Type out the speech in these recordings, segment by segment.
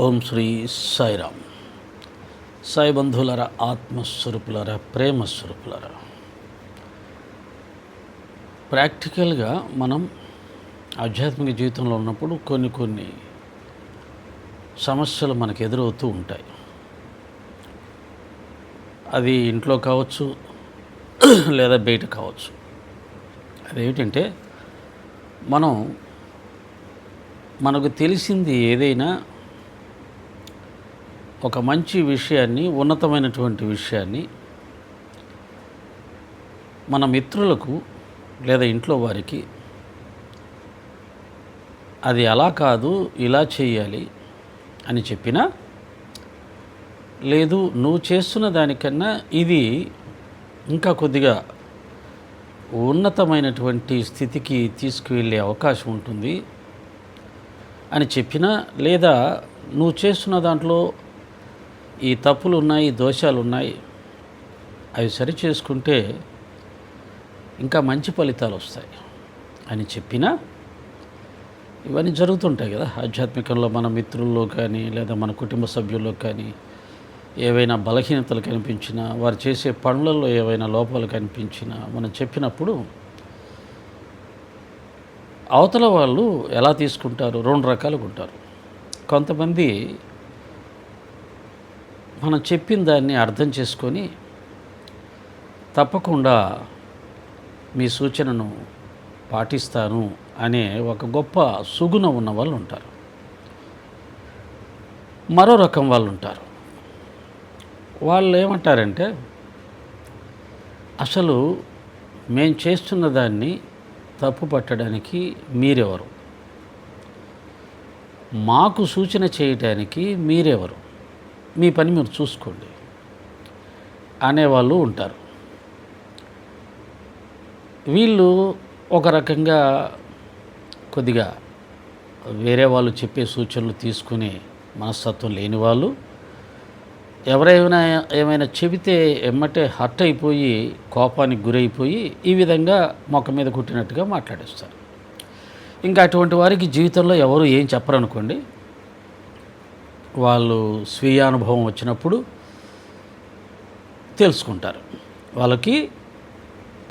ఓం శ్రీ సాయిరామ్. సాయి బంధువులర ఆత్మస్వరూపులర ప్రేమస్వరూపులర. ప్రాక్టికల్గా మనం ఆధ్యాత్మిక జీవితంలో ఉన్నప్పుడు కొన్ని కొన్ని సమస్యలు మనకు ఎదురవుతూ ఉంటాయి. అది ఇంట్లో కావచ్చు లేదా బయట కావచ్చు. అదేమిటంటే మనం మనకు తెలిసింది ఏదైనా ఒక మంచి విషయాన్ని ఉన్నతమైనటువంటి విషయాన్ని మన మిత్రులకు లేదా ఇంట్లో వారికి అది అలా కాదు ఇలా చేయాలి అని చెప్పినా లేదు నువ్వు చేస్తున్న దానికన్నా ఇది ఇంకా కొద్దిగా ఉన్నతమైనటువంటి స్థితికి తీసుకువెళ్ళే అవకాశం ఉంటుంది అని చెప్పినా లేదా నువ్వు చేస్తున్న దాంట్లో ఈ తప్పులు ఉన్నాయి దోషాలు ఉన్నాయి అవి సరి చేసుకుంటే ఇంకా మంచి ఫలితాలు వస్తాయి అని చెప్పినా ఇవన్నీ జరుగుతుంటాయి కదా. ఆధ్యాత్మికంలో మన మిత్రుల్లో కానీ లేదా మన కుటుంబ సభ్యుల్లో కానీ ఏవైనా బలహీనతలు కనిపించినా వారు చేసే పనులలో ఏవైనా లోపాలు కనిపించినా మనం చెప్పినప్పుడు అవతల వాళ్ళు ఎలా తీసుకుంటారు రెండు రకాలుగా ఉంటారు కొంతమంది మనం చెప్పిన దాన్ని అర్థం చేసుకొని తప్పకుండా మీ సూచనను పాటిస్తాను అనే ఒక గొప్ప సుగుణం ఉన్న వాళ్ళు ఉంటారు. మరో రకం వాళ్ళు ఉంటారు. వాళ్ళు ఏమంటారంటే అసలు మేము చేస్తున్న దాన్ని తప్పు పట్టడానికి మీరెవరు? మాకు సూచన చేయటానికి మీరెవరు? మీ పని మీరు చూసుకోండి అనేవాళ్ళు ఉంటారు. వీళ్ళు ఒక రకంగా కొద్దిగా వేరే వాళ్ళు చెప్పే సూచనలు తీసుకునే మనస్తత్వం లేని వాళ్ళు. ఎవరైనా ఏమైనా చెబితే ఎమ్మటే హర్ట్ అయిపోయి కోపానికి గురైపోయి ఈ విధంగా మొక్క మీద కుట్టినట్టుగా మాట్లాడేస్తారు. ఇంకా అటువంటి వారికి జీవితంలో ఎవరు ఏం చెప్పరనుకోండి వాళ్ళు స్వీయ అనుభవం వచ్చినప్పుడు తెలుసుకుంటారు. వాళ్ళకి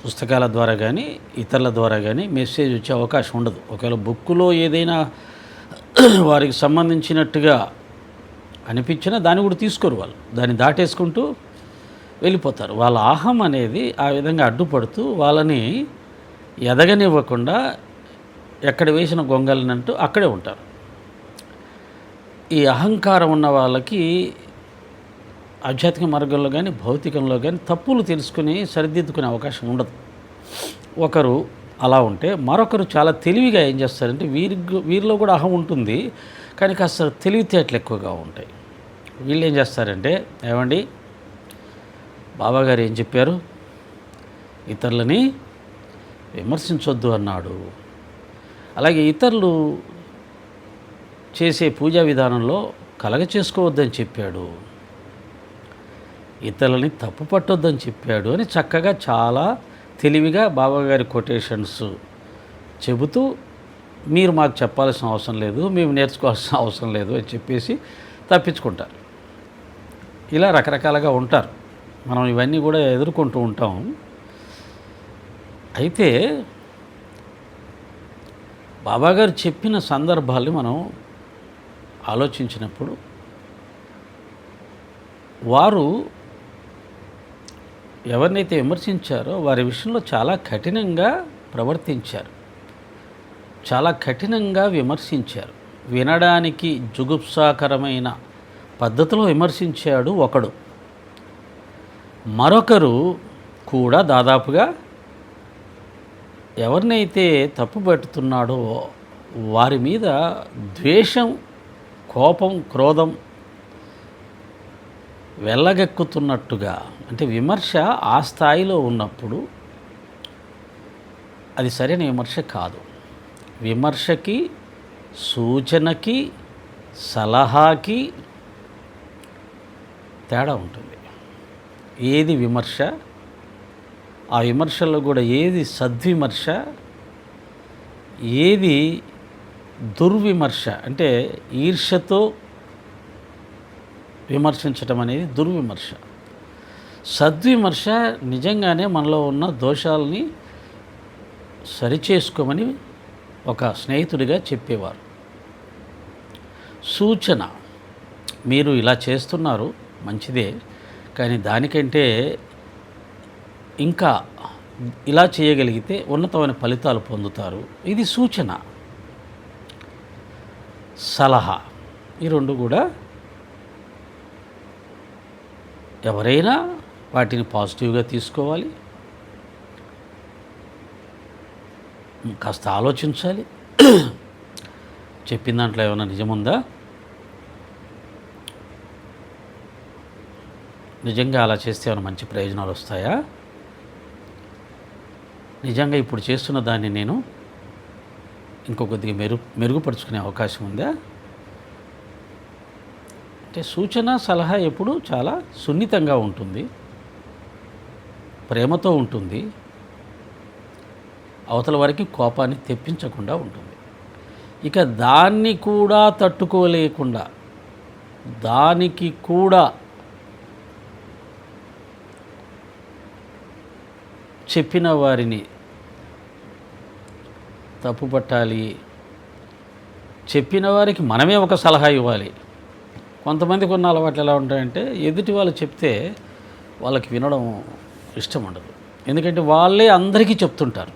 పుస్తకాల ద్వారా కానీ ఇతరుల ద్వారా కానీ మెసేజ్ వచ్చే అవకాశం ఉండదు. ఒకవేళ బుక్కులో ఏదైనా వారికి సంబంధించినట్టుగా అనిపించినా దాన్ని కూడా తీసుకోరు వాళ్ళు. దాన్ని దాటేసుకుంటూ వెళ్ళిపోతారు. వాళ్ళ ఆహం అనేది ఆ విధంగా అడ్డుపడుతూ వాళ్ళని ఎదగనివ్వకుండా ఎక్కడ వేసిన గొంగలినంటూ అక్కడే ఉంటారు. ఈ అహంకారం ఉన్న వాళ్ళకి ఆధ్యాత్మిక మార్గంలో కానీ భౌతికంలో కానీ తప్పులు తెలుసుకుని సరిదిద్దుకునే అవకాశం ఉండదు. ఒకరు అలా ఉంటే మరొకరు చాలా తెలివిగా ఏం చేస్తారంటే వీరి వీరిలో కూడా అహం ఉంటుంది కానీ కాస్త తెలివితేటలు ఎక్కువగా ఉంటాయి. వీళ్ళు ఏం చేస్తారంటే ఏమండి బాబాగారు ఏం చెప్పారు? ఇతరులని విమర్శించొద్దు అన్నాడు. అలాగే ఇతరులు చేసే పూజా విధానంలో కలగ చేసుకోవద్దని చెప్పాడు. ఇతరులని తప్పు పట్టొద్దని చెప్పాడు అని చక్కగా చాలా తెలివిగా బాబాగారి కొటేషన్స్ చెబుతూ మీరు మాకు చెప్పాల్సిన అవసరం లేదు మేము నేర్చుకోవాల్సిన అవసరం లేదు అని చెప్పేసి తప్పించుకుంటారు. ఇలా రకరకాలుగా ఉంటారు. మనం ఇవన్నీ కూడా ఎదుర్కొంటూ ఉంటాం. అయితే బాబాగారు చెప్పిన సందర్భాల్ని మనం ఆలోచించినప్పుడు వారు ఎవరినైతే విమర్శించారో వారి విషయంలో చాలా కఠినంగా ప్రవర్తించారు. చాలా కఠినంగా విమర్శించారు. వినడానికి జుగుప్సాకరమైన పద్ధతిలో విమర్శించాడు ఒకడు. మరొకరు కూడా దాదాపుగా ఎవరినైతే తప్పు పెడుతున్నాడో వారి మీద ద్వేషం కోపం క్రోధం వెళ్ళగెక్కుతున్నట్టుగా అంటే విమర్శ ఆ స్థాయిలో ఉన్నప్పుడు అది సరైన విమర్శ కాదు. విమర్శకి సూచనకి సలహాకి తేడా ఉంటుంది. ఏది విమర్శ ఆ విమర్శలో కూడా ఏది సద్విమర్శ ఏది దుర్విమర్శ అంటే ఈర్ష్యతో విమర్శించటం అనేది దుర్విమర్శ. సద్విమర్శ నిజంగానే మనలో ఉన్న దోషాలని సరిచేసుకోమని ఒక స్నేహితుడిగా చెప్పేవారు. సూచన మీరు ఇలా చేస్తున్నారు మంచిదే కానీ దానికంటే ఇంకా ఇలా చేయగలిగితే ఉన్నతమైన ఫలితాలు పొందుతారు. ఇది సూచన. సలహా. ఈ రెండు కూడా ఎవరైనా వాటిని పాజిటివ్గా తీసుకోవాలి. కాస్త ఆలోచించాలి. చెప్పిన దాంట్లో ఏమైనా నిజముందా? నిజంగా అలా చేస్తే ఏమైనా మంచి ప్రయోజనాలు వస్తాయా? నిజంగా ఇప్పుడు చేస్తున్న దాన్ని నేను ఇంకొద్దిగా మెరుగు మెరుగుపరుచుకునే అవకాశం ఉందా? అంటే సూచన సలహా ఎప్పుడు చాలా సున్నితంగా ఉంటుంది. ప్రేమతో ఉంటుంది. అవతల వారికి కోపాన్ని తెప్పించకుండా ఉంటుంది. ఇక దాన్ని కూడా తట్టుకోలేకుండా దానికి కూడా చెప్పిన వారిని తప్పు పట్టాలి చెప్పిన వారికి మనమే ఒక సలహా ఇవ్వాలి. కొంతమందికి ఉన్న అలవాట్లు ఎలా ఉంటాయంటే ఎదుటి వాళ్ళు చెప్తే వాళ్ళకి వినడం ఇష్టం ఉండదు. ఎందుకంటే వాళ్ళే అందరికీ చెప్తుంటారు.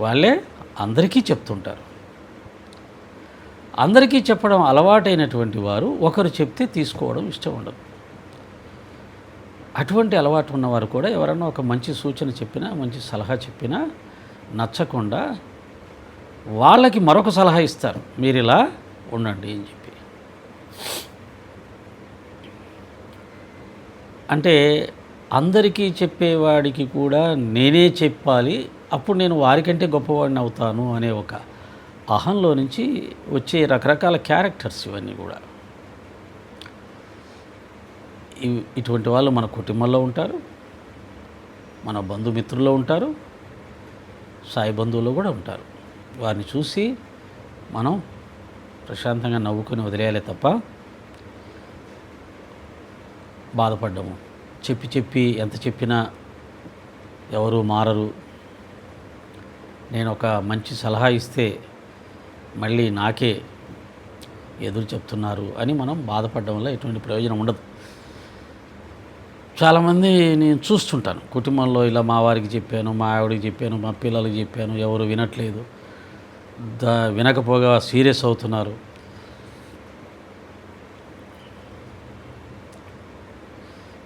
వాళ్ళే అందరికీ చెప్తుంటారు. అందరికీ చెప్పడం అలవాటైనటువంటి వారు ఒకరు చెప్తే తీసుకోవడం ఇష్టం ఉండదు. అటువంటి అలవాటు ఉన్నవారు కూడా ఎవరన్నా ఒక మంచి సూచన చెప్పినా మంచి సలహా చెప్పినా నచ్చకుండా వాళ్ళకి మరొక సలహా ఇస్తారు. మీరు ఇలా ఉండండి అని చెప్పి. అంటే అందరికీ చెప్పేవాడికి కూడా నేనే చెప్పాలి అప్పుడు నేను వారికంటే గొప్పవాడిని అవుతాను అనే ఒక అహంలో నుంచి వచ్చే రకరకాల క్యారెక్టర్స్ ఇవన్నీ కూడా. ఇటువంటి వాళ్ళు మన కుటుంబంలో ఉంటారు మన బంధుమిత్రుల్లో ఉంటారు సాయి బంధువులు కూడా ఉంటారు. వారిని చూసి మనం ప్రశాంతంగా నవ్వుకొని వదిలేయాలి తప్ప బాధపడ్డము. చెప్పి చెప్పి ఎంత చెప్పినా ఎవరు మారరు. నేను ఒక మంచి సలహా ఇస్తే మళ్ళీ నాకే ఎదురు చెప్తున్నారు అని మనం బాధపడడం వల్ల ఎటువంటి ప్రయోజనం ఉండదు. చాలామంది నేను చూస్తుంటాను. కుటుంబంలో ఇలా మా వారికి చెప్పాను మా ఆవిడకి చెప్పాను మా పిల్లలకి చెప్పాను ఎవరు వినట్లేదు. దా వినకపోగా సీరియస్ అవుతున్నారు.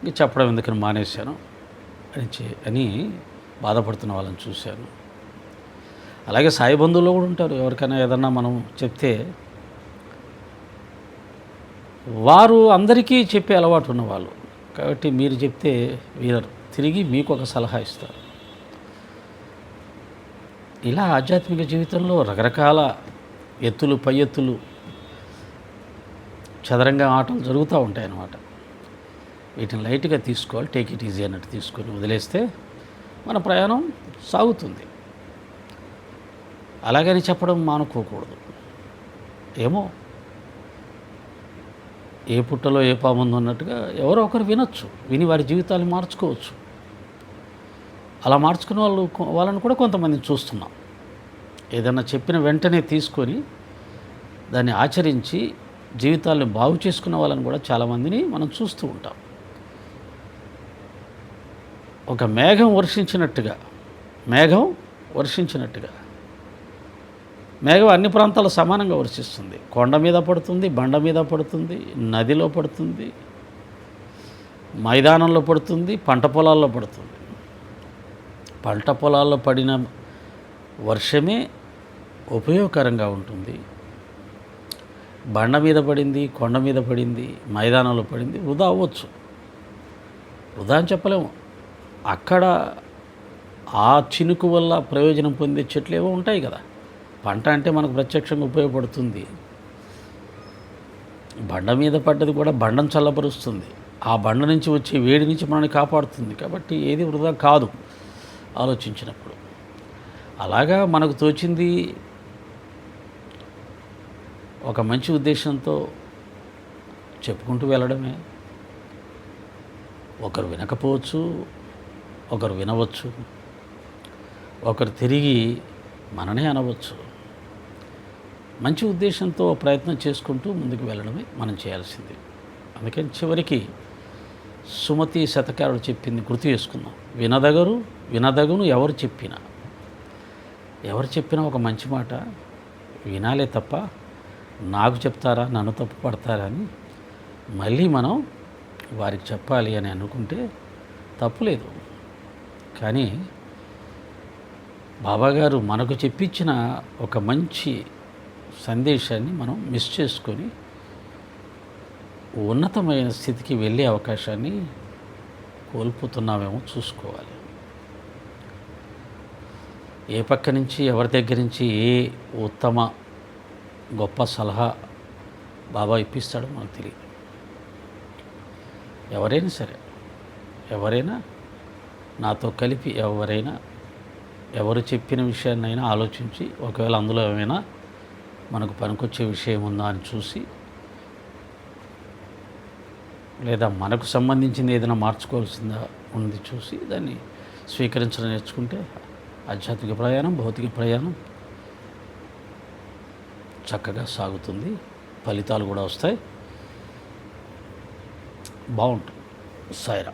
ఇంక చెప్పడం ఎందుకని మానేశాను. అని చే అని బాధపడుతున్న వాళ్ళని చూశాను. అలాగే సాయి బంధువులు కూడా ఉంటారు. ఎవరికైనా ఏదన్నా మనం చెప్తే వారు అందరికీ చెప్పే అలవాటు ఉన్నవాళ్ళు. కాబట్టి మీరు చెప్తే వినరు తిరిగి మీకు ఒక సలహా ఇస్తారు. ఇలా ఆధ్యాత్మిక జీవితంలో రకరకాల ఎత్తులు పై ఎత్తులు చదరంగా ఆటలు జరుగుతూ ఉంటాయి అన్నమాట వీటిని లైట్గా తీసుకోవాలి టేక్ ఇట్ ఈజీ అన్నట్టు తీసుకొని వదిలేస్తే మన ప్రయాణం సాగుతుంది. అలాగని చెప్పడం మానుకోకూడదు. ఏమో ఏ పుట్టలో ఏ పాముంది అన్నట్టుగా ఎవరో ఒకరు వినొచ్చు. విని వారి జీవితాన్ని మార్చుకోవచ్చు. అలా మార్చుకునే వాళ్ళు వాళ్ళని కూడా కొంతమందిని చూస్తున్నాం. ఏదైనా చెప్పిన వెంటనే తీసుకొని దాన్ని ఆచరించి జీవితాలను బాగు చేసుకున్న వాళ్ళని కూడా చాలామందిని మనం చూస్తూ ఉంటాం. ఒక మేఘం వర్షించినట్టుగా మేఘం వర్షించినట్టుగా మేఘం అన్ని ప్రాంతాలు సమానంగా వర్షిస్తుంది. కొండ మీద పడుతుంది బండ మీద పడుతుంది నదిలో పడుతుంది మైదానంలో పడుతుంది పంట పొలాల్లో పడుతుంది. పంట పొలాల్లో పడిన వర్షమే ఉపయోగకరంగా ఉంటుంది. బండ మీద పడింది కొండ మీద పడింది మైదానంలో పడింది వృధా అవ్వచ్చు. వృధా అని చెప్పలేము. అక్కడ ఆ చినుకు వల్ల ప్రయోజనం పొందే చెట్లు ఏవో ఉంటాయి కదా. పంట అంటే మనకు ప్రత్యక్షంగా ఉపయోగపడుతుంది. బండ మీద పడ్డది కూడా బండను చల్లబరుస్తుంది. ఆ బండ నుంచి వచ్చే వేడి నుంచి మనల్ని కాపాడుతుంది. కాబట్టి ఏది వృధా కాదు ఆలోచించినప్పుడు. అలాగా మనకు తోచింది ఒక మంచి ఉద్దేశంతో చెప్పుకుంటూ వెళ్ళడమే. ఒకరు వినకపోవచ్చు ఒకరు వినవచ్చు ఒకరు తిరిగి మననే అనవచ్చు. మంచి ఉద్దేశంతో ప్రయత్నం చేసుకుంటూ ముందుకు వెళ్ళడమే మనం చేయాల్సింది. అందుకని చివరికి సుమతి శతకారుడు చెప్పింది గుర్తు చేసుకుందాం. వినదగరు వినదగును ఎవరు చెప్పినా. ఎవరు చెప్పినా ఒక మంచి మాట వినాలే తప్ప నాకు చెప్తారా నన్ను తప్పు పడతారా అని మళ్ళీ మనం వారికి చెప్పాలి అని అనుకుంటే తప్పులేదు కానీ బాబాగారు మనకు చెప్పించిన ఒక మంచి సందేశాన్ని మనం మిస్ చేసుకొని ఉన్నతమైన స్థితికి వెళ్ళే అవకాశాన్ని కోల్పోతున్నామేమో చూసుకోవాలి. ఏ పక్క నుంచి ఎవరి దగ్గర నుంచి ఏ ఉత్తమ గొప్ప సలహా బాబా ఇప్పిస్తాడో మనకు తెలియదు. ఎవరైనా సరే ఎవరైనా నాతో కలిపి ఎవరైనా ఎవరు చెప్పిన విషయాన్నైనా ఆలోచించి ఒకవేళ అందులో ఏమైనా మనకు పనికొచ్చే విషయం ఉందా అని చూసి లేదా మనకు సంబంధించింది ఏదైనా మార్చుకోవాల్సిందా ఉంది చూసి దాన్ని స్వీకరించడం నేర్చుకుంటే ఆధ్యాత్మిక ప్రయాణం భౌతిక ప్రయాణం చక్కగా సాగుతుంది. ఫలితాలు కూడా వస్తాయి. బాగుంటుంది. సాయిరా